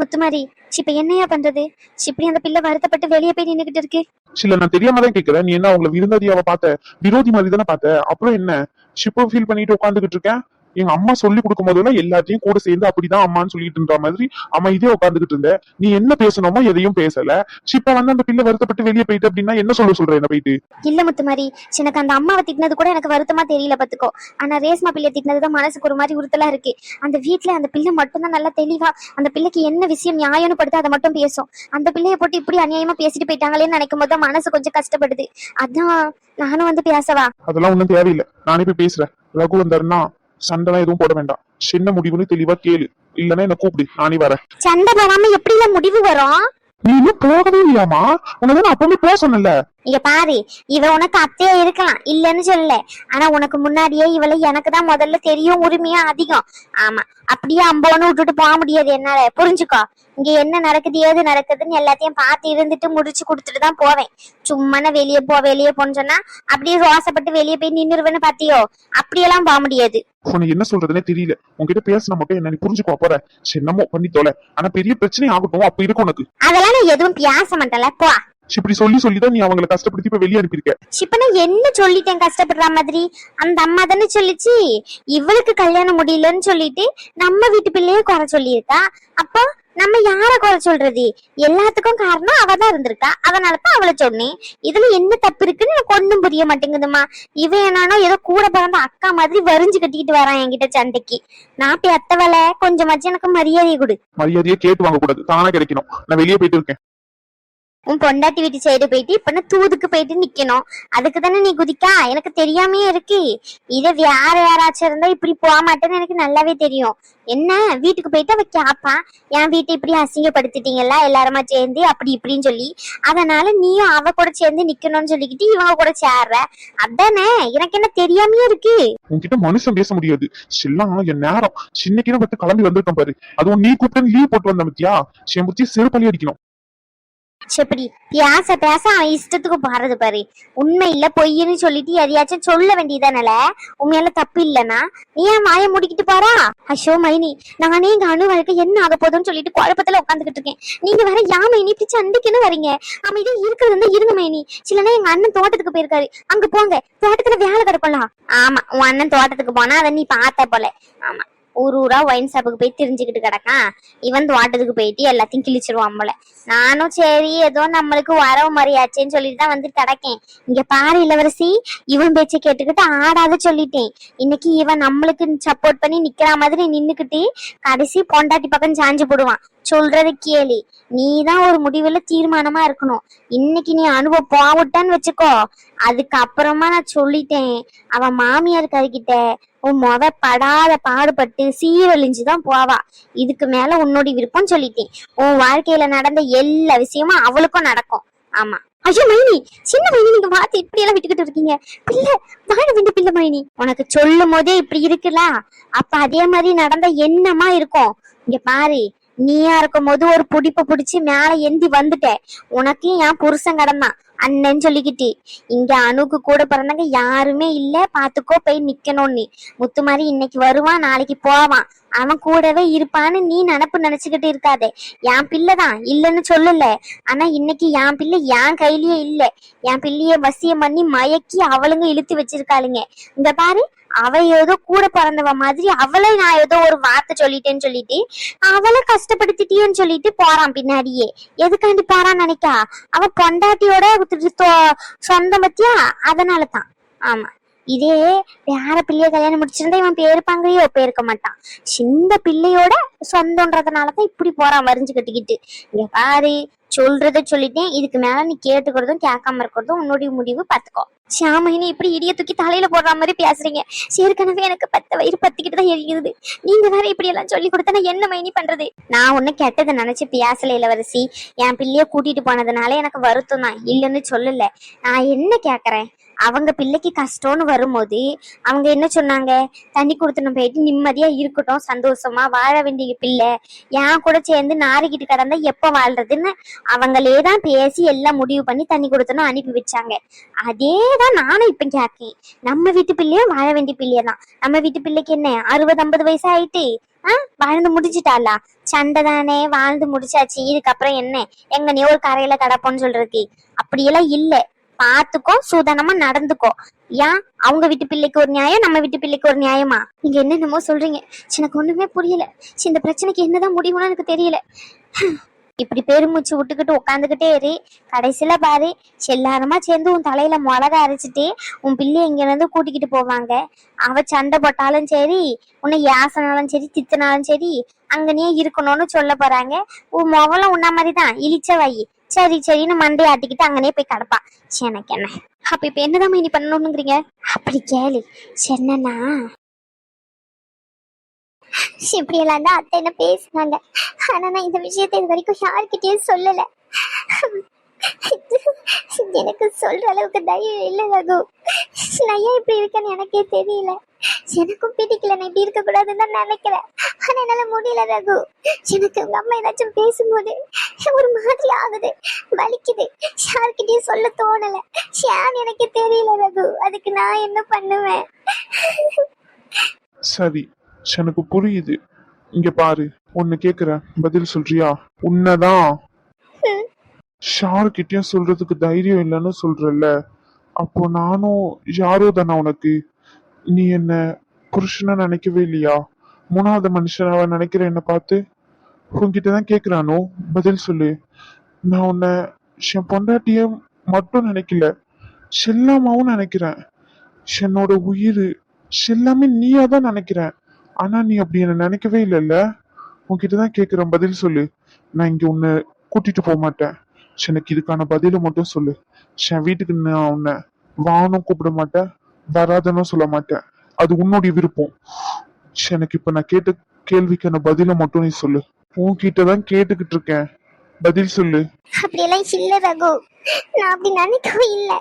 முத்துமாரி இப்ப என்னையா பண்றது? இப்படி அந்த பிள்ளை வருத்தப்பட்டு வெளியே போய் நின்னுகிட்டு இருக்கு. சில நான் தெரியாம தான் கேக்குறேன். நீ என்ன அவங்கள விருந்தாதியாவ பார்த்த? விரோதி மாதிரி தானே பார்த்த? அப்புறம் என்ன? ஷிப்போ ஃபீல் பண்ணிட்டு உட்காந்துக்கிட்டு இருக்கேன்? எங்க அம்மா சொல்லி கொடுக்கும் போதெல்லாம் எல்லாத்தையும் கூட சேர்ந்து அப்படிதான் அம்மான்னு சொல்லிட்டு இருந்த மாதிரி அம்மா இதே உட்காந்துக்கிட்டு இருந்த. நீ என்ன பேசணுமோ எதையும் பேசல. ஷிப்பா வந்து அந்த பிள்ளை வருத்தப்பட்டு வெளியே போயிட்டு அப்படின்னா என்ன சொல்ல சொல்ற என்ன போயிட்டு? இல்ல முத்துமாரி எனக்கு அந்த அம்மாவை திட்டினது கூட எனக்கு வருத்தமா தெரியல பாத்துக்கோ. ஆனா ரேஸ்மா பிள்ளை திட்டினதுதான் மனசுக்கு ஒரு மாதிரி உறுத்தலா இருக்கு. அந்த வீட்ல அந்த பிள்ளை மட்டும்தான் நல்லா தெளிவா அந்த பிள்ளைக்கு என்ன விஷயம் நியாயம்னு படுத்து அதை மட்டும் பேசும். அந்த பிள்ளைய போட்டு இப்படி அநியாயமா பேசிட்டு போயிட்டாங்களேன்னு நினைக்கும் போது மனசு கொஞ்சம் கஷ்டப்படுது. அதான் நானும் வந்து பேசவா? அதெல்லாம் ஒண்ணும் தேவையில்லை. நானே போய் பேசுறேன். ரகு வந்தாருன்னா சண்டைலாம் எதுவும் போட வேண்டாம். சின்ன முடிவுன்னு தெளிவா கேளு. இல்லன்னா என்ன கூப்பிடு. நானே வரேன். சண்டை போடாம எப்படில முடிவு வரும்? நீ இன்னும் போகவே இல்லையாமா உனக்கு நான் அப்பவே போக சொன்னல இங்க பாரு இவ உனக்கு அத்தையா இருக்கலாம் இல்லன்னு சொல்லல. ஆனா உனக்கு முன்னாடியே இவளை எனக்கு தான் முதல்ல தெரியும் உரிமையா அதிகம். ஆமா அப்படியே அம்போன்னு விட்டுட்டு போக முடியாது என்னால. புரிஞ்சுக்கோ? இங்க என்ன நடக்குது ஏது நடக்குதுன்னு எல்லாத்தையும் பார்த்து இருந்துட்டு முடிச்சு கொடுத்துட்டு தான் போவேன். சும்மா நான் வெளியே போ வெளியே போன்னு சொன்னா அப்படியே ரோசப்பட்டு வெளியே போய் நின்னுருவேன்னு பாத்தியோ அப்படியெல்லாம் போக முடியாது. உனக்கு என்ன சொல்றதுனே தெரியல. உன்கிட்ட பேசின மட்டும் என்ன நீ புரிஞ்சுக்கோ போற. சின்னமோ பண்ணி தொலை ஆனா பெரிய பிரச்சனை ஆகட்டும் அப்ப இருக்கு உனக்கு. அதெல்லாம் நான் எதுவும் பேச மாட்டேன்ல போ. இப்படி சொல்லி சொல்லிதான் நீ அவங்களை கஷ்டப்படுத்தி இப்ப வெளியே அனுப்பியிருக்க. இப்ப நான் என்ன சொல்லிட்டேன் கஷ்டப்படுற மாதிரி? அந்த அம்மா தானே சொல்லிச்சு. இவளுக்கு கல்யாணம் முடியலன்னு சொல்லிட்டு நம்ம வீட்டு பிள்ளைய குறை சொல்லியிருக்கா? அப்போ நம்ம யார குறை சொல்றது? எல்லாத்துக்கும் காரணம் அவ தான் இருந்திருக்கா அதனாலதான் அவளை சொன்னேன். இதுல என்ன தப்பு இருக்குன்னு எனக்கு ஒண்ணும் புரிய மாட்டேங்குதுமா இவன் என்னானோ ஏதோ கூட பிறந்த அக்கா மாதிரி வரிஞ்சு கட்டிக்கிட்டு வரான் என்கிட்ட சண்டைக்கு. நான் போய் அத்தவளை கொஞ்சமாச்சும் எனக்கு மரியாதையை கொடு. மரியாதையே கேட்டு வாங்க கூடாது தானா கிடைக்கணும். நான் வெளியே போயிட்டு இருக்கேன். உன் பொண்டாட்டி வீட்டு சைடு போயிட்டு இப்ப தூதுக்கு போயிட்டு நிக்கணும். அதுக்கு தானே நீ குதிக்கா? எனக்கு தெரியாமயே இருக்கு. இதை வேற யாராச்சும் இருந்தா இப்படி போக மாட்டேன்னு எனக்கு நல்லாவே தெரியும். என்ன? வீட்டுக்கு போயிட்டு அவ கேப்பா என் வீட்டை இப்படி அசிங்கப்படுத்திட்டீங்கல்ல? எல்லாருமா சேர்ந்து அப்படி இப்படின்னு சொல்லி. அதனால நீயும் அவ கூட சேர்ந்து நிக்கணும்னு சொல்லிக்கிட்டு இவங்க கூட சேர்ற. அதானே? எனக்கு என்ன தெரியாமே இருக்கு. உன்கிட்ட மனுஷன் பேச முடியாது. சில்லாம் என் நேரம். சின்னக்கின பத்து கிளம்பி வந்திருக்கேன் பாரு. அதுவும் நீ கூப்பிட்டு லீவ் போட்டு வந்த மத்தியா? செம்புத்தி செருப்பள்ளி அடிக்கணும். செப்படி. பேச பேச அவன் இஷ்டத்துக்கு பாடுறது பாரு. உண்மை இல்ல பொய்ன்னு சொல்லிட்டு எதையாச்சும் சொல்ல வேண்டியதானல? உண்மையால தப்பு இல்லனா நீ ஏன் மாய முடிக்கிட்டு பாரா அஷோ மைனி நானே எங்க அணு வாழ்க்கை என்ன ஆக போதும்னு சொல்லிட்டு குழப்பத்துல உட்காந்துக்கிட்டு இருக்கேன். நீங்க வேற யா மைனி? இப்படி சண்டைக்குன்னு வரீங்க. அமைதியா இருக்கிறது இருந்தா இருங்க மைனி. சிலனா எங்க அண்ணன் தோட்டத்துக்கு போயிருக்காரு. அங்க போங்க. தோட்டத்துல வேலை கிடக்கலாம் ஆமா உன் அண்ணன் தோட்டத்துக்கு போனா அதை நீ பார்த்த போல. ஆமா. ஊர் ஊரா ஒயின் ஷாப்புக்கு போய் தெரிஞ்சுக்கிட்டு கிடக்கான். இவன் தோட்டத்துக்கு போயிட்டு எல்லாத்தையும் கிழிச்சிருவான் போல. நானும் சரி ஏதோ நம்மளுக்கு வரவு மாதிரியாச்சேன்னு சொல்லிட்டு தான் வந்து கிடக்கேன். இங்க பாரு இளவரசி இவன் பேச்சை கேட்டுக்கிட்டு ஆடாத சொல்லிட்டேன். இன்னைக்கு இவன் நம்மளுக்கு சப்போர்ட் பண்ணி நிக்கிற மாதிரி நின்னுக்கிட்டு கடைசி பொண்டாட்டி பக்கம் சாஞ்சு போடுவான். சொல்றது கேளு. நீ தான் ஒரு முடிவுல தீர்மானமா இருக்கணும். இன்னைக்கு நீ அனுபவம் போவிட்டான்னு வச்சுக்கோ. அதுக்கப்புறமா நான் சொல்லிட்டேன். அவ மாமியார் கறிக்கிட்ட உன் மொத படாத பாடுபட்டு சீரழிஞ்சு தான் போவா. இதுக்கு மேல உன்னோட விருப்பம் சொல்லிட்டேன். உன் வாழ்க்கையில நடந்த எல்லா விஷயமும் அவளுக்கும் நடக்கும். ஆமா. ஐயோ மைனி சின்ன மைனி நீங்க பார்த்து இப்படி எல்லாம் விட்டுக்கிட்டு இருக்கீங்க. பிள்ளை வாழ வேண்டிய பிள்ளை மைனி. உனக்கு சொல்லும் போதே இப்படி இருக்குல்ல. அப்ப அதே மாதிரி நடந்த என்னமா இருக்கும்? இங்க பாரு நீயா இருக்கும் போது ஒரு புடிப்ப புடிச்சு மேல எந்தி வந்துட்ட. உனக்கு என் புருஷன் கடந்தான் அண்ணன் சொல்லிக்கிட்டு. இங்க அணுக்கு கூட பிறந்தவங்க யாருமே இல்ல. பாத்துக்கோ போய் நிக்கணும் நீ. முத்து மாதிரி இன்னைக்கு வருவான் நாளைக்கு போவான். அவன் கூடவே இருப்பான்னு நீ நினப்பு நினைச்சுக்கிட்டு இருக்காதே. என் பிள்ளைதான் இல்லைன்னு சொல்லல. ஆனா இன்னைக்கு என் பிள்ளை என் கையிலயே இல்ல. என் பிள்ளைய வசியம் பண்ணி மயக்கி அவளுங்க இழுத்து வச்சிருக்காளுங்க. இந்த பாரு அவ ஏதோ கூட பிறந்தவ மாதிரி அவளை நான் ஏதோ ஒரு வார்த்தை சொல்லிட்டேன்னு சொல்லிட்டு அவளை கஷ்டப்படுத்திட்டியோன்னு சொல்லிட்டு போறான் பின்னாடியே. எதுக்காண்டி போறான்னு நினைக்கா? அவ பொண்டாட்டியோட சொந்தம் பத்தியா? அதனால தான் ஆமா. இதே வேற பிள்ளைய கல்யாணம் முடிச்சிருந்தா இவன் பேருப்பாங்களையோ பேருக்க மாட்டான். சின்ன பிள்ளையோட சொந்தம்ன்றதுனாலதான் இப்படி போறான் வரிஞ்சு கட்டிக்கிட்டு. இங்க பாரு சொல்றத சொல்லிட்டேன் இதுக்கு மேல நீ கேட்டுக்கிறதும் கேட்காம இருக்கிறதும் உன்னுடைய முடிவு பாத்துக்கோ ஷாமகினி இப்படி இடிய தூக்கி தலையில போடுற மாதிரி பேசுறீங்க. ஏற்கனவே எனக்கு பத்து வயிறு பத்திக்கிட்டு தான் எரியுது. நீங்க வேற இப்படி எல்லாம் சொல்லி கொடுத்தா நான் என்ன மைனி பண்றது? நான் ஒண்ணு கெட்டதை நினைச்சு பேசல இளவரசி. என் பிள்ளைய கூட்டிட்டு போனதுனால எனக்கு வருத்தம் தான். இல்லைன்னு சொல்லல. நான் என்ன கேக்குறேன் அவங்க பிள்ளைக்கு கஷ்டம்னு வரும்போது அவங்க என்ன சொன்னாங்க? தண்ணி கொடுத்துன்னு போயிட்டு நிம்மதியா இருக்கட்டும் சந்தோஷமா வாழ வேண்டிய பிள்ளை. என் கூட சேர்ந்து நாரிக்கிட்டு கடந்தா எப்ப வாழ்றதுன்னு அவங்களே தான் பேசி எல்லாம் முடிவு பண்ணி தண்ணி கொடுத்தனும் அனுப்பி வச்சாங்க. அதே தான் நானும் இப்ப கேட்கேன் நம்ம வீட்டு பிள்ளையும் வாழ வேண்டிய பிள்ளைய தான் நம்ம வீட்டு பிள்ளைக்கு என்ன? அறுபது ஐம்பது வயசு ஆயிட்டு வாழ்ந்து முடிச்சிட்டாளா? சண்டை தானே வாழ்ந்து முடிச்சாச்சு. இதுக்கப்புறம் என்ன? எங்க நீ ஒரு கரையில கடப்போன்னு சொல்றதுக்கு. அப்படியெல்லாம் இல்ல. பாத்துக்கோ சூதானமா நடந்துக்கோ. ஏன்? அவங்க வீட்டு பிள்ளைக்கு ஒரு நியாயம் நம்ம வீட்டு பிள்ளைக்கு ஒரு நியாயமா? நீங்க என்னென்னமோ சொல்றீங்க. எனக்கு ஒண்ணுமே புரியல. இந்த பிரச்சனைக்கு என்னதான் முடியும்னு எனக்கு தெரியல. இப்படி பெருமூச்சு விட்டுக்கிட்டு உட்காந்துக்கிட்டே இரு. கடைசியில பாரு எல்லாருமா சேர்ந்து உன் தலையில மிளகா அரைச்சிட்டு உன் பிள்ளை இங்க இருந்து கூட்டிக்கிட்டு போவாங்க. அவ சண்டை போட்டாலும் சரி உன்னை யாசனாலும் சரி தித்தினாலும் சரி அங்கனே இருக்கணும்னு சொல்ல போறாங்க. உன் முகலம் உன்ன மாதிரிதான். இழிச்ச வை சரி சரின்னு மண்டை ஆட்டிக்கிட்டு அங்கனே போய் கிடப்பான் எனக்கு என்ன? அப்ப இப்ப என்னதான் இனி பண்ணணுங்கிறீங்க அப்படி கேளு. என்னன்னா? இப்படி எல்லாம் தான் அத்தை என்ன பேசினாங்க. ஆனா நான் இந்த விஷயத்தை இது வரைக்கும் யாருக்கிட்டயும் சொல்லல. எனக்கு சொல்ற அளவுக்கு தைரியம் இல்லை ரகு. நான் ஏன் இப்படி இருக்கேன்னு எனக்கே தெரியல. எனக்கும் பிடிக்கல. நான் இப்படி இருக்க கூடாதுன்னு தான் நினைக்கிறேன். ஆனா என்னால முடியல ரகு. எனக்கு உங்க அம்மா ஏதாச்சும் பேசும்போது ஒரு மாதிரி ஆகுது. வலிக்குது. யார்கிட்டயும் சொல்ல தோணல. ஏன்னு எனக்கு தெரியல ரகு. அதுக்கு நான் என்ன பண்ணுவேன்? சரி எனக்கு புரியுது. இங்க பாரு ஒன்னு கேக்குறேன். பதில் சொல்றியா? உன்னதான். ஷார்கிட்டயும் சொல்றதுக்கு தைரியம் இல்லைன்னு சொல்றல்ல. அப்போ நானும் யாரோ தானே உனக்கு? நீ என்ன புருஷனா நினைக்கவே இல்லையா? மூணாவது மனுஷனாவ நினைக்கிற என்ன பார்த்து உன்கிட்ட தான் கேக்குறானோ? பதில் சொல்லு. நான் உன்னை என் பொண்டாட்டிய மட்டும் நினைக்கல செல்லாமாவும் நினைக்கிறேன். என்னோட உயிர் எல்லாமே நீயா தான் நினைக்கிறேன். ஆனா நீ அப்படி என்ன நினைக்கவே இல்லைல்ல? உன்கிட்ட தான் கேக்குறேன் பதில் சொல்லு. நான் இங்க உன்னை கூட்டிட்டு போக மாட்டேன். எனக்கு இதுக்கான பதில மட்டும் சொல்லு. என் வீட்டுக்கு நான் உன்னை வானும் கூப்பிட மாட்டேன். வராதன்னு சொல்ல மாட்டேன். அது உன்னுடைய விருப்பம். எனக்கு இப்ப நான் கேட்ட கேள்விக்கான பதில மட்டும் நீ சொல்லு. உன்கிட்ட தான் கேட்டுக்கிட்டு இருக்கேன். பதில் சொல்லு. அப்படியெல்லாம் இல்ல ரகு. நான் அப்படி நினைக்கவும் இல்ல.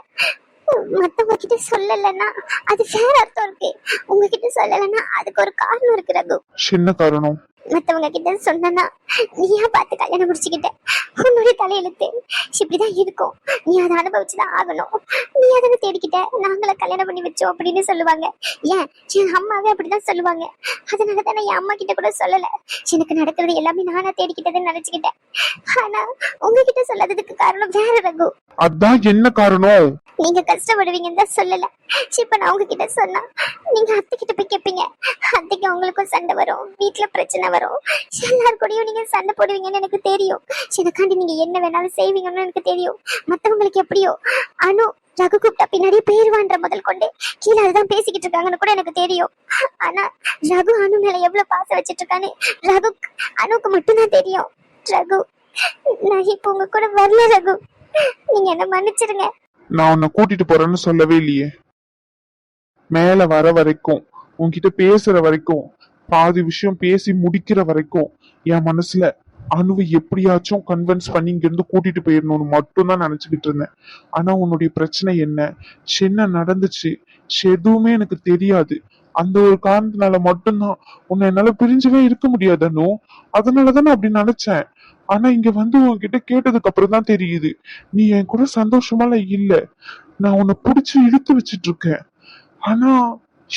மத்தவங்க கிட்ட சொல்லலைன்னா அது வேற அர்த்தம் இருக்கு. உங்ககிட்ட சொல்லலைன்னா அதுக்கு ஒரு காரணம் இருக்கு ரகு. சின்ன காரணம்? மத்தவங்க கிட்ட சொன்னா நீயா பார்த்து கல்யாணம் முடிச்சுக்கிட்ட? உன்னுடைய தலையெழுத்து. இப்படிதான் இருக்கும். நீ அதை அனுபவிச்சுதான் ஆகணும். நீ அதனை தேடிக்கிட்ட. நாங்கள கல்யாணம் பண்ணி வச்சோம் அப்படின்னு சொல்லுவாங்க. ஏன்? என் அம்மாவே அப்படிதான் சொல்லுவாங்க. அதனால தான் நான் என் அம்மா கிட்ட கூட சொல்லல. எனக்கு நடக்கிறது எல்லாமே நானா தேடிக்கிட்டதுன்னு நினைச்சுக்கிட்டேன். ஆனா உங்ககிட்ட சொல்லாததுக்கு காரணம் வேற ரகு. அதான் என்ன காரணம்? நீங்க கஷ்டப்படுவீங்கன்னு தான் சொல்லல. இப்ப நான் உங்ககிட்ட சொன்னா நீங்க அத்தை கிட்ட போய் கேட்பீங்க அத்தைக்கு உங்களுக்கும் சண்டை வரும். வீட்ல பிரச்சனை வரும். எல்லார் கூடயும் நீங்க சண்டை போடுவீங்கன்னு எனக்கு தெரியும். எனக்காண்டி நீங்க என்ன வேணாலும் செய்வீங்கன்னு எனக்கு தெரியும். மத்தவங்களுக்கு எப்படியோ? அனு ரகு கூப்பிட்டா பின்னாடி பேருவான்ற முதல் கொண்டு கீழே அதுதான் பேசிக்கிட்டு இருக்காங்கன்னு கூட எனக்கு தெரியும். ஆனா ரகு அனு மேல எவ்வளவு பாச வச்சிட்டு இருக்கான்னு ரகு அனுக்கு மட்டும்தான் தெரியும். ரகு நான் இப்போ உங்க கூட வரல ரகு. நீங்க என்ன மன்னிச்சிருங்க. நான் உன்னை கூட்டிட்டு போறேன்னு சொல்லவே இல்லையே. மேல வர வரைக்கும் உன்கிட்ட பேசுற வரைக்கும் பாதி விஷயம் பேசி முடிக்கிற வரைக்கும் என் மனசுல அணுவை எப்படியாச்சும் கன்வின்ஸ் பண்ணி இங்கிருந்து கூட்டிட்டு போயிடணும்னு மட்டும்தான் நினைச்சுக்கிட்டு இருந்தேன். ஆனா உன்னுடைய பிரச்சனை என்ன? என்ன நடந்துச்சு. எதுவுமே எனக்கு தெரியாது. அந்த ஒரு காரணத்தினால மட்டும்தான் உன்னை என்னால பிரிஞ்சவே இருக்க முடியாது அனு. அதனாலதான் நான் அப்படி நினைச்சேன். ஆனா இங்க வந்து உன்கிட்ட கேட்டதுக்கு அப்புறம் தான் தெரியுது. நீ என் கூட சந்தோஷமால இல்ல. நான் உன்னை புடிச்சு இழுத்து வச்சிட்டு இருக்கேன். ஆனா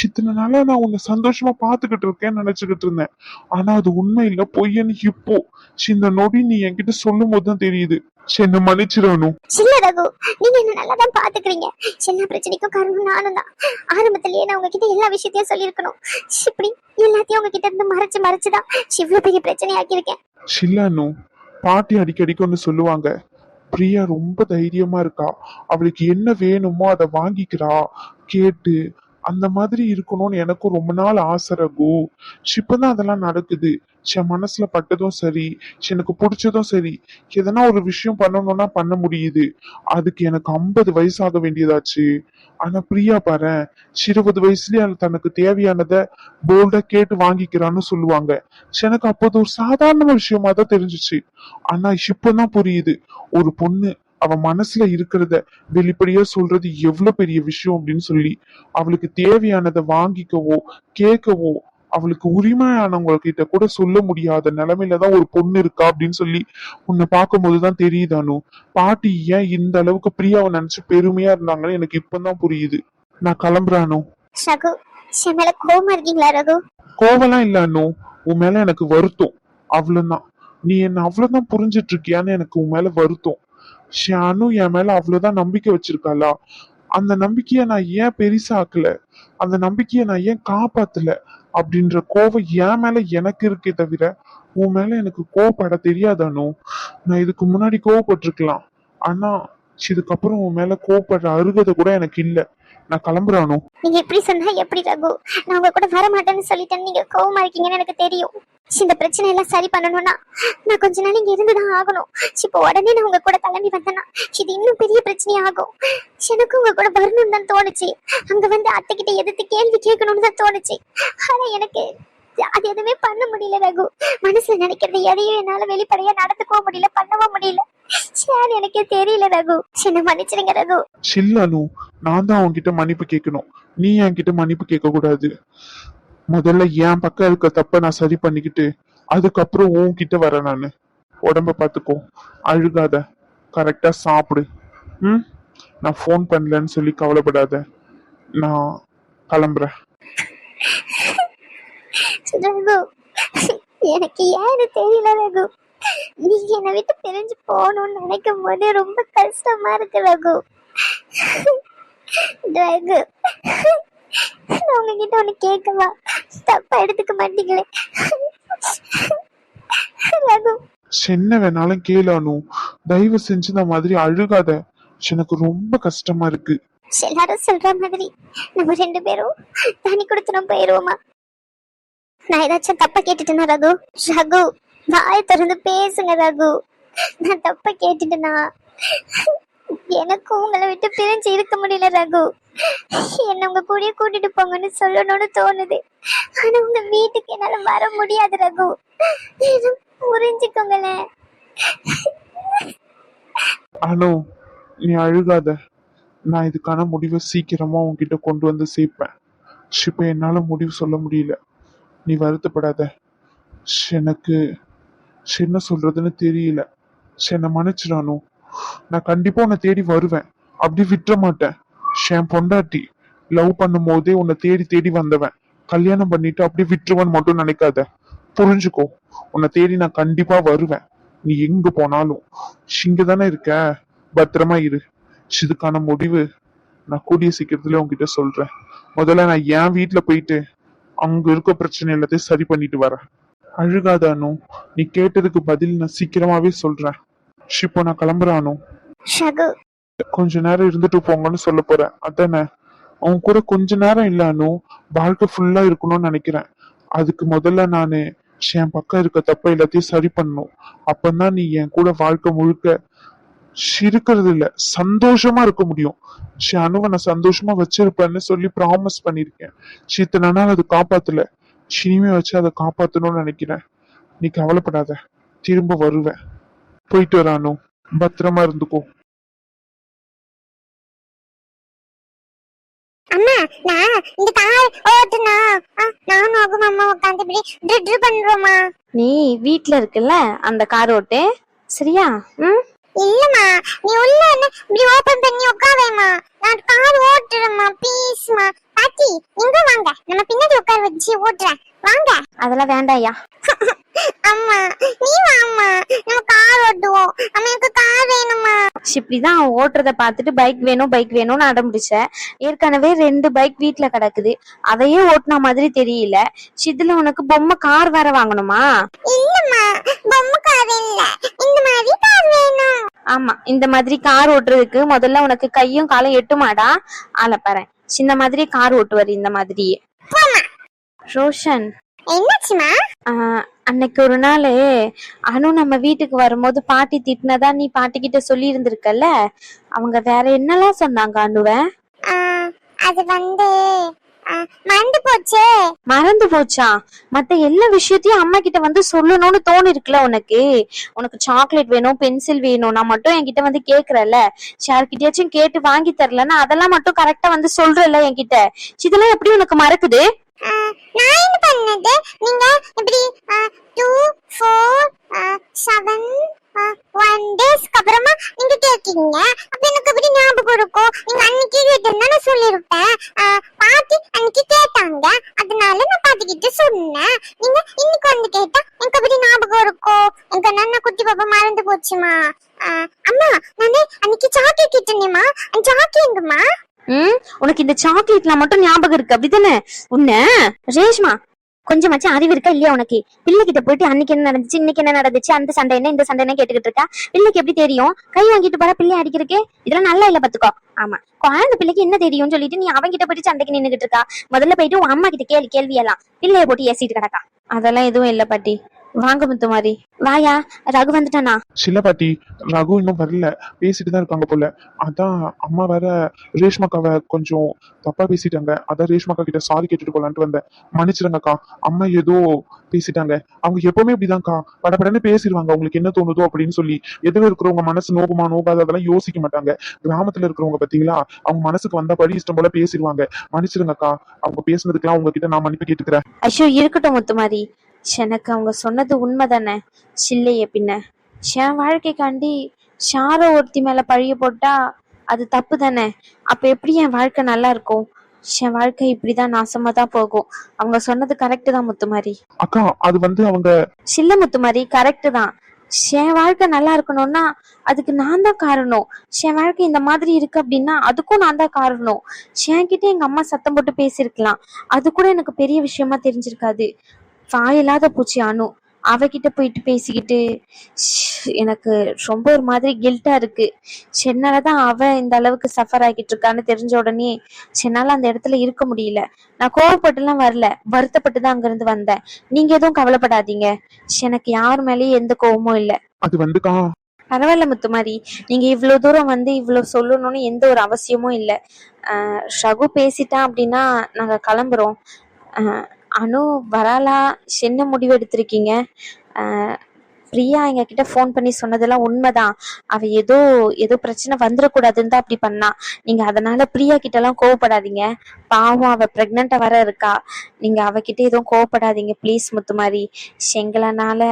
இத்தனை நாளா நான் உன்னை சந்தோஷமா பாத்துக்கிட்டு இருக்கேன்னு நினைச்சுக்கிட்டு இருந்தேன். ஆனா அது உண்மை இல்ல பொய்யன்னு இப்போ. இந்த நொடி நீ என்கிட்ட சொல்லும் போதுதான் தெரியுது. என்னை மன்னிச்சிடணும். இல்ல ரகு. நீங்க என்ன நல்லா தான் பாத்துக்கிறீங்க எல்லா பிரச்சனைக்கும் காரணம் நானும் தான். ஆரம்பத்திலேயே நான் உங்ககிட்ட எல்லா விஷயத்தையும் சொல்லியிருக்கணும். இப்படி எல்லாத்தையும் உங்ககிட்ட இருந்து மறைச்சு மறைச்சுதான் இவ்வளவு பெரிய பிரச்சனையாக்கியிருக்கேன். சில்லானு பாட்டி அடிக்கடிக்கு ஒன்று சொல்லுவாங்க. பிரியா ரொம்ப தைரியமா இருக்கா. அவளுக்கு என்ன வேணுமோ அதை வாங்கிக்கிறா. கேட்டு அந்த மாதிரி இருக்கணும்னு எனக்கும் ரொம்ப நாள் ஆசை ரகு. இப்பதான் அதெல்லாம் நடக்குது. என் மனசுல பட்டதும் சரி. எனக்கு பிடிச்சதும் சரி. எதனா ஒரு விஷயம் பண்ணணும்னா பண்ண முடியுது. அதுக்கு எனக்கு ஐம்பது வயசாக வேண்டியதாச்சு. ஆனா பிரியா பாரு இருபது வயசுலயே தனக்கு தேவையானதை போல்டா கேட்டு வாங்கிக்கிறான்னு சொல்லுவாங்க. எனக்கு அப்போது ஒரு சாதாரண விஷயமா தான் தெரிஞ்சுச்சு. ஆனா இப்பதான் புரியுது. ஒரு பொண்ணு அவ மனசுல இருக்கிறத வெளிப்படையா சொல்றது எவ்வளவு பெரிய விஷயம் அப்படின்னு சொல்லி அவளுக்கு தேவையானதை வாங்கிக்கவோ கேட்கவோ அவளுக்கு உரிமையானவங்க கிட்ட கூட சொல்ல முடியாத நிலைமையில தான் ஒரு பொண்ணு இருக்கா அப்படின்னு சொல்லி உன்னை பார்க்கும்போது தான் தெரியுது அனு. பாட்டி ஏன் இந்த அளவுக்கு பிரியாவை நினைச்சு பெருமையா இருந்தாங்கன்னு எனக்கு இப்பதான் புரியுது. நான் கிளம்புறேன் ரகு மேல கோவமா இருக்கீங்களா ரகு? கோவலாம் இல்ல அனு. உன் மேல எனக்கு வருத்தம். அவ்வளவுதான். நீ என்ன அவ்வளவுதான் புரிஞ்சிட்டு இருக்கியான்னு எனக்கு உன் மேல வருத்தம். ஷானு என் மேல அவ்வளவுதான் நம்பிக்கை வச்சிருக்காளா? அந்த நம்பிக்கைய நான் ஏன் பெருசாக்கல? அந்த நம்பிக்கைய நான் ஏன் காப்பாத்தல? அப்படின்ற கோவம் என் மேல எனக்கு இருக்கே தவிர உன் மேல எனக்கு கோவப்பட தெரியாதானோ நான் இதுக்கு முன்னாடி கோவப்பட்டிருக்கலாம். ஆனா இதுக்கப்புறம் உன் மேல கோவப்படுற அருகதை கூட எனக்கு இல்லை. நான் கிளம்புறானோ. நீங்க இப்படி சொன்னா எப்படி ரகு? நான் உங்க கூட வர மாட்டேன்னு சொல்லிட்டேன் நீங்க கோவமா இருக்கீங்கன்னு எனக்கு தெரியும். இந்த பிரச்சனை எல்லாம் சரி பண்ணணும்னா நான் கொஞ்ச நாள் இங்க இருந்துதான் ஆகணும். இப்போ உடனே நான் உங்க கூட கிளம்பி வந்தேன்னா இது இன்னும் பெரிய பிரச்சனை ஆகும். எனக்கு உங்க கூட வரணும்னு தான் தோணுச்சு. அங்க வந்து அத்தை கிட்ட எதிர்த்து கேள்வி கேட்கணும்னு தான் தோணுச்சு. ஆனா எனக்கு அது எதுவுமே பண்ண முடியல ரகு. மனசுல நினைக்கிறது எதையும் என்னால வெளிப்படையா நடந்துக்கவும் முடியல பண்ணவும் முடியல. சரி எனக்கே தெரியல ரகு. சின்ன மன்னிச்சிருங்க ரகு. சில்லனு நான் தான் உன்கிட்ட மன்னிப்பு கேட்கணும். நீ என்கிட்ட மன்னிப்பு கேட்க கூடாது. முதல்ல என் பக்கம் இருக்க தப்ப நான் சரி பண்ணிக்கிட்டு அதுக்கப்புறம் உன்கிட்ட வரேன் நானு. உடம்ப பார்த்துக்கோ அழுகாத. கரெக்டா சாப்பிடு. ம்? நான் ஃபோன் பண்ணலன்னு சொல்லி கவலைப்படாத. நான் கிளம்புறேன். ரகு எனக்கு ஏன்னு தெரியல ரகு. நீங்க என்னை விட்டு பிரிஞ்சு போகணும்னு நினைக்கும் போது ரொம்ப கஷ்டமா இருக்கு ரகு. ரகு. நான் உங்ககிட்ட ஒண்ணு கேட்கவா? தப்பா எடுத்துக்க மாட்டீங்களே. ரகு. என்ன வேணாலும் கேளானு தயவு செஞ்சு இந்த மாதிரி அழுகாத. எனக்கு ரொம்ப கஷ்டமா இருக்கு. எல்லாரும் சொல்ற மாதிரி நம்ம ரெண்டு பேரும் தனி கொடுத்துனோம் போயிருவோமா? நான் ஏதாச்சும் தப்பா கேட்டுட்டேனா ரகு? ரகு வாய் திறந்து பேசுங்க ரகு. நான் தப்பா கேட்டுட்டேனா? எனக்கும் உங்களை விட்டு பிரிஞ்சு இருக்க முடியல ரகு. என்ன உங்க கூடயே கூட்டிட்டு போங்கன்னு சொல்லணும்னு தோணுது. ஆனா உங்க வீட்டுக்கு என்னால வர முடியாது ரகு. புரிஞ்சுக்கோங்களேன். அனு நீ அழுகாத. நான் இதுக்கான முடிவை சீக்கிரமா உன்கிட்ட கொண்டு வந்து சேர்ப்பேன். இப்ப என்னால முடிவு சொல்ல முடியல. நீ வருத்தப்படாத. எனக்கு என்ன சொல்றதுன்னு தெரியல. என்னை மன்னிச்சிடானு நான் கண்டிப்பா உன்னை தேடி வருவேன். அப்படி விட்டுற மாட்டேன். என் பொண்டாட்டி லவ் பண்ணும் போதே உன்னை தேடி தேடி வந்தவன். கல்யாணம் பண்ணிட்டு அப்படியே விட்டுருவன்னு மட்டும் நினைக்காத. புரிஞ்சுக்கோ உன்னை தேடி நான் கண்டிப்பா வருவேன். நீ எங்க போனாலும். இங்க தானே இருக்க? பத்திரமா இரு. இதுக்கான முடிவு நான் கூடிய சீக்கிரத்துல உன்கிட்ட சொல்றேன். முதல்ல நான் என் வீட்டுல போயிட்டு அங்க இருக்க பிரச்சனை எல்லாத்தையும் சரி பண்ணிட்டு வரேன் அழுகாத அனு நீ கேட்டதுக்கு பதில் நான் சீக்கிரமாவே சொல்றேன். இப்போ நான் கிளம்புறேன்? அனு கொஞ்ச நேரம் இருந்துட்டு போங்கன்னு சொல்ல போறேன். அதானே? அவன் கூட கொஞ்ச நேரம் இல்ல அனு வாழ்க்கை ஃபுல்லா இருக்கணும்னு நினைக்கிறேன். அதுக்கு முதல்ல நானு என் பக்கம் இருக்க தப்ப எல்லாத்தையும் சரி பண்ணணும். அப்பதான் நீ என் கூட வாழ்க்கை முழுக்க இருக்கிறது இல்ல சந்தோஷமா இருக்க முடியும். ஷி அனுவை நான் சந்தோஷமா வச்சிருப்பேன்னு சொல்லி ப்ராமிஸ் பண்ணிருக்கேன். ஷி இத்தனை நாள் அது காப்பாத்தல. இனிமே வச்சு அதை காப்பாத்தணும்னு நினைக்கிறேன். நீ கவலைப்படாத. திரும்ப வருவேன். போயிட்டு வர அனு. பத்திரமா இருந்துக்கோ. அம்மா நான் இந்த கார் ஓட்டுனா. நானும் ஆகும் அம்மா உட்காந்து இப்படி ட்ரிட்ரு பண்றோமா நீ வீட்ல இருக்குல்ல அந்த கார் ஓட்டு. சரியா? ம்? இல்லம்மா நீ உள்ள இப்படி ஓபன் பண்ணி உட்காரேம்மா. நான் கார் ஓட்டுறேம்மா ப்ளீஸ்மா பாட்டி இங்க வாங்க. நம்ம பின்னாடி உட்கார வச்சு ஓட்டுறேன். வாங்க. அதெல்லாம் வேண்டாம்யா அம்மா நீ வாம்மா நம்ம கார் ஓட்டுவோம் அம்மா எனக்கு கார் வேணும்மா இப்படிதான் அவன் ஓட்டுறத பார்த்துட்டு பைக் வேணும் பைக் வேணும்னு அடம்பிடிச்ச. ஏற்கனவே ரெண்டு பைக் வீட்ல கிடக்குது. அதையே ஓட்டுன மாதிரி தெரியல. இதுல உனக்கு பொம்மை கார் வேற வாங்கணுமா? இல்லம்மா பொம்மை கார் இல்ல. இந்த மாதிரி கார் வேணும். ஆமா இந்த மாதிரி கார் ஓட்டுறதுக்கு முதல்ல உனக்கு கையும் காலும் எட்டுமாடா? ஆள பாரு இந்த மாதிரி கார் ஓட்டுவாரு இந்த மாதிரி ரோஷன். என்னாச்சுமா? அன்னைக்கு ஒரு நாள் அனு நம்ம வீட்டுக்கு வரும்போது பாட்டி திட்டினதா நீ பாட்டி கிட்ட சொல்லி இருந்திருக்கல்ல அவங்க வேற என்னெல்லாம் சொன்னாங்க அனுவ? அது வந்து மறந்து போச்சே. மறந்து போச்சா? மத்த எல்லா விஷயத்தையும் அம்மா கிட்ட வந்து சொல்லணும்னு தோணு இருக்குல்ல உனக்கு? உனக்கு சாக்லேட் வேணும் பென்சில் வேணும் நான் மட்டும் என்கிட்ட வந்து கேக்குறல யார்கிட்டயாச்சும் கேட்டு வாங்கி தரலன்னா அதெல்லாம் மட்டும் கரெக்டா வந்து சொல்றல என்கிட்ட. இதெல்லாம் எப்படி உனக்கு மறக்குது? நான் என்ன பண்ணது நீங்க இப்படி டூ ஃபோர் செவன் ஒன் டேஸ்க்கு அப்புறமா நீங்க கேட்கீங்க அப்ப எனக்கு எப்படி ஞாபகம் இருக்கும் நீங்க அன்னைக்கு கேட்டிருந்தா நான் சொல்லியிருப்பேன் பாட்டி அன்னைக்கு கேட்டாங்க. அதனால நான் பாட்டிக்கிட்ட சொன்னேன். நீங்க இன்னைக்கு வந்து கேட்டா எனக்கு எப்படி ஞாபகம் இருக்கும் எனக்கு நான் குட்டி பாப்பா மறந்து போச்சுமா? அம்மா நானே அன்னைக்கு சாக்கி கிட்டனேமா சாக்கி எங்கம்மா? ம்? உனக்கு இந்த சாக்லேட்லாம் மட்டும் ஞாபகம் இருக்கு அப்படிதானே உன்ன ரேஷ்மா கொஞ்சமாச்சும் அறிவு இருக்கா இல்லையா உனக்கு? பிள்ளை கிட்ட போயிட்டு அன்னைக்கு என்ன நடந்துச்சு இன்னைக்கு என்ன நடந்துச்சு அந்த சண்டை என்ன இந்த சண்டை என்ன கேட்டுக்கிட்டு இருக்கா? பிள்ளைக்கு எப்படி தெரியும்? கை வாங்கிட்டு போறா பிள்ளை அடிக்கிறக்கே இதெல்லாம் நல்லா இல்ல பாத்துக்கோ ஆமா. குழந்தை பிள்ளைக்கு என்ன தெரியும்னு சொல்லிட்டு நீ அவங்க கிட்ட போயிட்டு சண்டைக்கு நின்னுகிட்டு இருக்கா? முதல்ல போயிட்டு உன் அம்மா கிட்ட கேள்வி கேள்வி எல்லாம். பிள்ளைய போட்டு ஏசிட்டு கிடக்கா. அதெல்லாம் எதுவும் இல்ல பாட்டி. வாங்க முத்துமாரி. வாயா ரகு வந்துட்டானா? சில பாட்டி ரகு இன்னும் வரல. பேசிட்டு தான் இருக்காங்க போல. அதான் அம்மா வேற ரேஷ்மாக்காவை கொஞ்சம் தப்பா பேசிட்டாங்க. அதான் ரேஷ்மாக்கா கிட்ட சாரி கேட்டுட்டு போலான்ட்டு வந்தேன். மன்னிச்சிருங்கக்கா. அம்மா ஏதோ பேசிட்டாங்க. அவங்க எப்பவுமே இப்படிதான்க்கா. படபடன்னு பேசிடுவாங்க. அவங்களுக்கு என்ன தோணுதோ அப்படின்னு சொல்லி. எதிர இருக்கிறவங்க மனசு நோகுமா நோகாத அதெல்லாம் யோசிக்க மாட்டாங்க. கிராமத்துல இருக்கிறவங்க பாத்தீங்களா? அவங்க மனசுக்கு வந்தபடி இஷ்டம் போல பேசிடுவாங்க. மன்னிச்சிருங்கக்கா. அவங்க பேசுனதுக்கெல்லாம் உங்ககிட்ட நான் மன்னிப்பு கேட்டுக்கிறேன். ஐயோ இருக்கட்டும் முத்துமாரி. எனக்கு அவங்க சொன்னது உண்மைதானே? சில்லைய பின்ன. என் வாழ்க்கைக்காண்டி ஷார ஒருத்தி மேல பழிய போட்டா அது தப்பு தானே அப்ப எப்படி என் வாழ்க்கை நல்லா இருக்கும்? என் வாழ்க்கை இப்படிதான் நாசமா தான் போகும். அவங்க சொன்னது கரெக்ட் தான் முத்துமாரி. அக்கா அது வந்து அவங்க சில்ல முத்துமாரி கரெக்ட் தான். என் வாழ்க்கை நல்லா இருக்கணும்னா அதுக்கு நான் தான் காரணம். என் வாழ்க்கை இந்த மாதிரி இருக்கு அப்படின்னா அதுக்கும் நான் தான் காரணம். என்கிட்ட எங்க அம்மா சத்தம் போட்டு பேசியிருக்கலாம். அது கூட எனக்கு பெரிய விஷயமா தெரிஞ்சிருக்காது. வாயில்லாத பூச்சி அணு அவகிட்ட போயிட்டு பேசிக்கிட்டு எனக்கு ரொம்ப ஒரு மாதிரி கில்ட்டா இருக்கு. சென்னாலதான் அவ இந்த அளவுக்கு சஃபர் ஆகிட்டு இருக்கான்னு தெரிஞ்ச உடனே சென்னால அந்த இடத்துல இருக்க முடியல. நான் கோவப்பட்டுலாம் வரல. வருத்தப்பட்டு தான் அங்கிருந்து வந்தேன். நீங்க எதுவும் கவலைப்படாதீங்க. எனக்கு யார் மேலயும் எந்த கோவமும் இல்ல. அது வந்துக்கா பரவாயில்ல முத்துமாரி. நீங்க இவ்வளவு தூரம் வந்து இவ்வளவு சொல்லணும்னு எந்த ஒரு அவசியமும் இல்ல. ஷகு பேசிட்டான் அப்படின்னா நாங்க கிளம்புறோம். அனு வராலா என்ன முடிவு எடுத்திருக்கீங்க? பிரியா எங்க கிட்ட ஃபோன் பண்ணி சொன்னதெல்லாம் உண்மைதான். அவ ஏதோ ஏதோ பிரச்சனை வந்துடக்கூடாதுன்னு தான் அப்படி பண்ணா. நீங்க அதனால பிரியா கிட்ட எல்லாம் கோவப்படாதீங்க. பாவம் அவ பிரெக்னெண்டா வர இருக்கா. நீங்க அவகிட்ட எதுவும் கோவப்படாதீங்க ப்ளீஸ் முத்துமாரி. செங்கலனால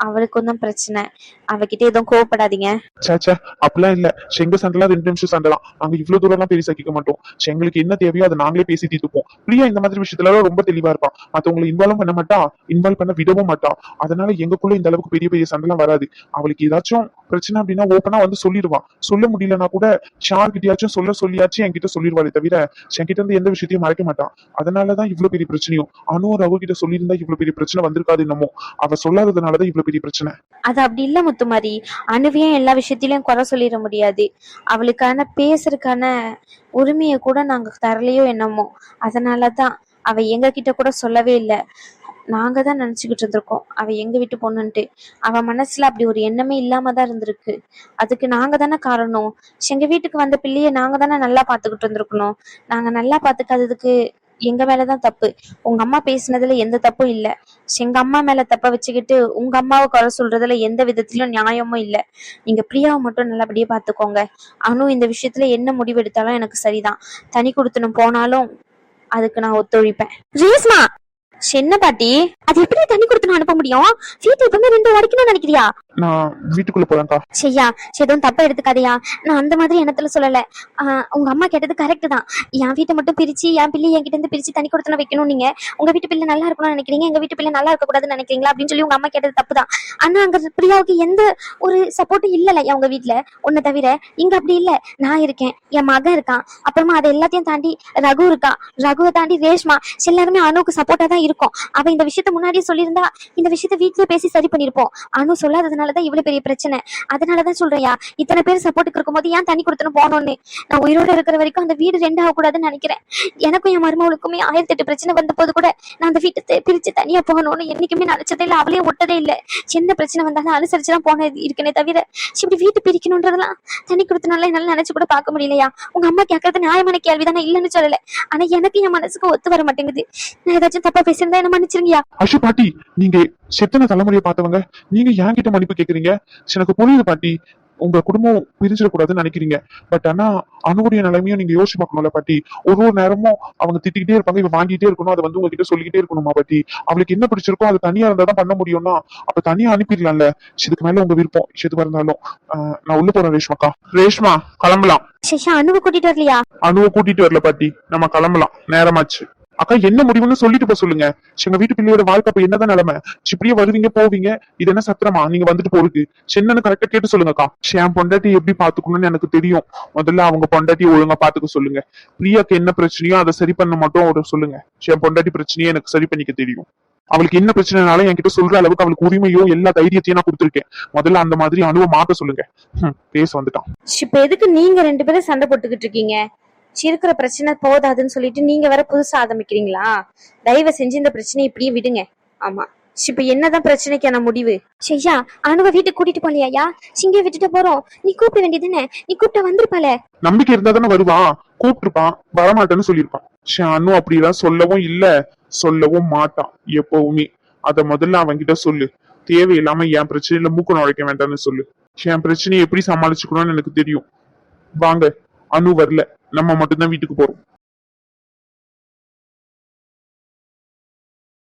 அவளுக்கும் தான் பிரச்சனை. அவகிட்ட எதுவும் கோவப்படாதீங்க. சேச்சே அப்படிலாம் இல்ல. செங்க சண்டைலாம் ரெண்டு நிமிஷம் சண்டை தான் நாங்க இவ்வளவு தூரம் எல்லாம் பெருசாக்கிக்க மாட்டோம் எங்களுக்கு என்ன தேவையோ அதை நாங்களே பேசி தீர்த்துப்போம். பிரியா இந்த மாதிரி விஷயத்துல ரொம்ப தெளிவா இருப்பான் மத்தவங்களை இன்வால்வ் பண்ண மாட்டா இன்வால்வ் பண்ண விடவும் மாட்டா. அதனால எங்களுக்குள்ள இந்த அளவுக்கு பெரிய பெரிய சண்டைலாம் வராது. அவளுக்கு ஏதாச்சும் பிரச்சனை அப்படின்னா ஓப்பனா வந்து சொல்லிடுவான் சொல்ல முடியலன்னா கூட ஷார் கிட்டயாச்சும் சொல்ல சொல்லியாச்சும் என்கிட்ட சொல்லிடுவாளே தவிர என்கிட்ட இருந்து எந்த விஷயத்தையும் மறைக்க மாட்டான் அதனாலதான் இவ்வளவு பெரிய பிரச்சனையும். அனு ரகு கிட்ட சொல்லியிருந்தா இவ்வளவு பெரிய பிரச்சனை வந்திருக்காது என்னமோ. அவ சொல்லாததுனாலதான் இவ்வளவு பெரிய பிரச்சனை. அது அப்படி இல்ல முத்துமாரி அணுவையும் எல்லா விஷயத்திலையும் குறை சொல்லிட முடியாது. அவளுக்கான பேசுறதுக்கான உரிமையை கூட நாங்க தரலையோ என்னமோ. அதனாலதான் அவ எங்க கிட்ட கூட சொல்லவே இல்லை. நாங்க தான் நினைச்சுக்கிட்டு இருந்திருக்கோம். அவ எங்க வீட்டு பொண்ணுன்ட்டு. அவ மனசுல அப்படி ஒரு எண்ணமே இல்லாம தான் இருந்திருக்கு. அதுக்கு நாங்க தானே காரணம்? எங்க வீட்டுக்கு வந்த பிள்ளைய நாங்க தானே நல்லா பாத்துக்கிட்டு இருந்திருக்கணும். நாங்க நல்லா பாத்துக்காததுக்கு எங்க மேலதான் தப்பு. உங்க அம்மா பேசுனதுல எந்த தப்பும் இல்ல. எங்க அம்மா மேல தப்ப வச்சுக்கிட்டு உங்க அம்மாவை குறை சொல்றதுல எந்த விதத்திலும் நியாயமும் இல்ல. நீங்க பிரியாவை மட்டும் நல்லபடியா பாத்துக்கோங்க. அனு இந்த விஷயத்துல என்ன முடிவு எடுத்தாலும் எனக்கு சரிதான். தனி கொடுத்தனும் போனாலும் அதுக்கு நான் ஒத்துழைப்பேன். ரீஸ்மா என்ன பாட்டி? அது எப்படி தண்ணி கொடுத்து அனுப்ப முடியும்? வீட்டை எப்பவுமே ரெண்டு உடைக்கணும்னு நினைக்கிறியா? நான் வீட்டுக்குள்ள போறேன்க்கா. செய்யா எதுவும் தப்பா எடுத்துக்காதயா. நான் அந்த மாதிரி எண்ணத்துல சொல்லல. உங்க அம்மா கேட்டது கரெக்ட் தான். என் வீட்டை மட்டும் பிரிச்சு என் பிள்ளை என்கிட்ட இருந்து பிரிச்சு தனி கொடுத்து வைக்கணும் நீங்க. உங்க வீட்டு பிள்ளை நல்லா இருக்கணும்னு நினைக்கிறீங்க எங்க வீட்டு பிள்ளை நல்லா இருக்க கூடாதுன்னு நினைக்கிறீங்களா அப்படின்னு சொல்லி உங்க அம்மா கேட்டது தப்பு தான். ஆனா அங்க பிரியாவுக்கு எந்த ஒரு சப்போர்ட்டும் இல்லல அவங்க வீட்ல. உன்னை தவிர இங்க அப்படி இல்ல. நான் இருக்கேன் என் மகன் இருக்கான். அப்புறமா அதை எல்லாத்தையும் தாண்டி ரகு இருக்கான் ரகுவை தாண்டி ரேஷ்மா. எல்லாருமே அனுவுக்கு சப்போர்ட்டா தான் இருக்கும் இருக்கும். அவ இந்த விஷயத்த முன்னாடியே சொல்லியிருந்தா இந்த விஷயத்த வீட்லயே பேசி சரி பண்ணிருப்போம் அனு சொல்லாததுனாலதான் இவ்வளவு பெரிய பிரச்சனை. அதனாலதான் சொல்றையா இத்தனை பேர் சப்போர்ட்டுக்கு இருக்கும்போது ஏன் தண்ணி கொடுத்துன்னு போனோம்னு நான் உயிரோட இருக்கிற வரைக்கும் அந்த வீடு ரெண்டு ஆகக்கூடாதுன்னு நினைக்கிறேன். எனக்கும் என் மருமகளுக்குமே ஆயிரத்தி எட்டு பிரச்சனை வந்த போது கூட நான் அந்த வீட்டை பிரிச்சு தனியா போகணும்னு என்னைக்குமே நினைச்சதே இல்லை அவளே ஒட்டதே இல்லை. சின்ன பிரச்சனை வந்தாலும் அனுசரிச்சுதான் போனது இருக்கனே தவிர இப்படி வீட்டு பிரிக்கணும்ன்றதெல்லாம் தண்ணி கொடுத்தனால என்னால நினைச்சு கூட பார்க்க முடியலையா? உங்க அம்மா கேட்கறது நியாயமான கேள்விதானே இல்லைன்னு சொல்லல. ஆனா எனக்கு என் மனசுக்கு ஒத்து வர மாட்டேங்குது. நான் ஏதாச்சும் தப்பா பேசியிருந்தா என்ன மன்னிச்சிருங்கயா அஷு பாட்டி நீங்க செத்தன தலைமுறையை பார்த்தவங்க நீங்க என் கிட்ட மன்னிப்பு கேக்குறீங்க? எனக்கு புரியுது பாட்டி. உங்க குடும்பம் பிரிஞ்சிடக்கூடாதுன்னு நினைக்கிறீங்க. பட் ஆனா அனுடைய நிலைமையும் நீங்க யோசிச்சு பார்க்கணும்ல பாட்டி. ஒரு ஒரு நேரமும் அவங்க திட்டிக்கிட்டே இருப்பாங்க இவ வாங்கிட்டே இருக்கணும் அதை வந்து உங்ககிட்ட சொல்லிக்கிட்டே இருக்கணுமா பாட்டி? அவளுக்கு என்ன பிடிச்சிருக்கோ அது தனியா இருந்தா தான் பண்ண முடியும்னா அப்ப தனியா அனுப்பிடலாம்ல. இதுக்கு மேல உங்க விருப்பம். எதுவா இருந்தாலும் நான் உள்ள போறேன் ரேஷ்மாக்கா. ரேஷ்மா கிளம்பலாம். அனுவை கூட்டிட்டு வரலையா? அனுவை கூட்டிட்டு வரல பாட்டி. நம்ம கிளம்பலாம். நேரமாச்சு. அக்கா என்ன முடிவுன்னு சொல்லிட்டு போக சொல்லுங்க. எங்க வீட்டு பிள்ளையோட வாழ்க்கை அப்ப என்னதான் நிலைமை? இப்படியே வருவீங்க போவீங்க இது என்ன சத்திரமா? நீங்க வந்துட்டு போருக்கு சென்னன்னு கரெக்டா கேட்டு சொல்லுங்கக்கா என் பொண்டாட்டி எப்படி பாத்துக்கணும்னு எனக்கு தெரியும். முதல்ல அவங்க பொண்டாட்டி ஒழுங்கா பாத்துக்க சொல்லுங்க. பிரியாக்கு என்ன பிரச்சனையோ அதை சரி பண்ண மட்டும் அவரை சொல்லுங்க. என் பொண்டாட்டி பிரச்சனையே எனக்கு சரி பண்ணிக்க தெரியும். அவளுக்கு என்ன பிரச்சனைனாலும் என்கிட்ட சொல்ற அளவுக்கு அவளுக்கு உரிமையோ எல்லா தைரியத்தையும் நான் கொடுத்துருக்கேன். முதல்ல அந்த மாதிரி அனுபவம் மாத்த சொல்லுங்க. ஹம், பேச வந்துட்டான். இப்ப எதுக்கு நீங்க ரெண்டு பேரும் சண்டை போட்டுக்கிட்டு இருக்கீங்க? இருக்கிற பிரச்சனை போதாதுன்னு சொல்லிட்டு நீங்க வேற புதுசா ஆரம்பிக்கிறீங்களா? தயவு செஞ்சு இந்த பிரச்சனையை இப்படியே விடுங்க. ஆமா. சி, இப்ப என்னதான் பிரச்சனைக்கான முடிவு? ஷையா அனுவ வீட்டுக்கு கூட்டிட்டு போலியாயா சிங்க விட்டுட்டு போறோம். நீ கூப்பிட வேண்டியதுதானே? நீ கூப்பிட்ட வந்திருப்பால நம்பிக்கை இருந்தா தானே வருவான் கூப்பிட்டுருப்பான் வரமாட்டேன்னு சொல்லியிருப்பான். ஷானு அப்படிலாம் சொல்லவும் இல்ல. சொல்லவும் மாட்டான் எப்பவுமே. அத முதல்ல அவன்கிட்ட சொல்லு. தேவையில்லாம என் பிரச்சனையில மூக்க நுழைக்க வேண்டாம்னு சொல்லு. என் பிரச்சனையை எப்படி சமாளிச்சுக்கணும்னு எனக்கு தெரியும். வாங்க. அனு வரல. நம்ம மட்டும்தான் வீட்டுக்கு போறோம்.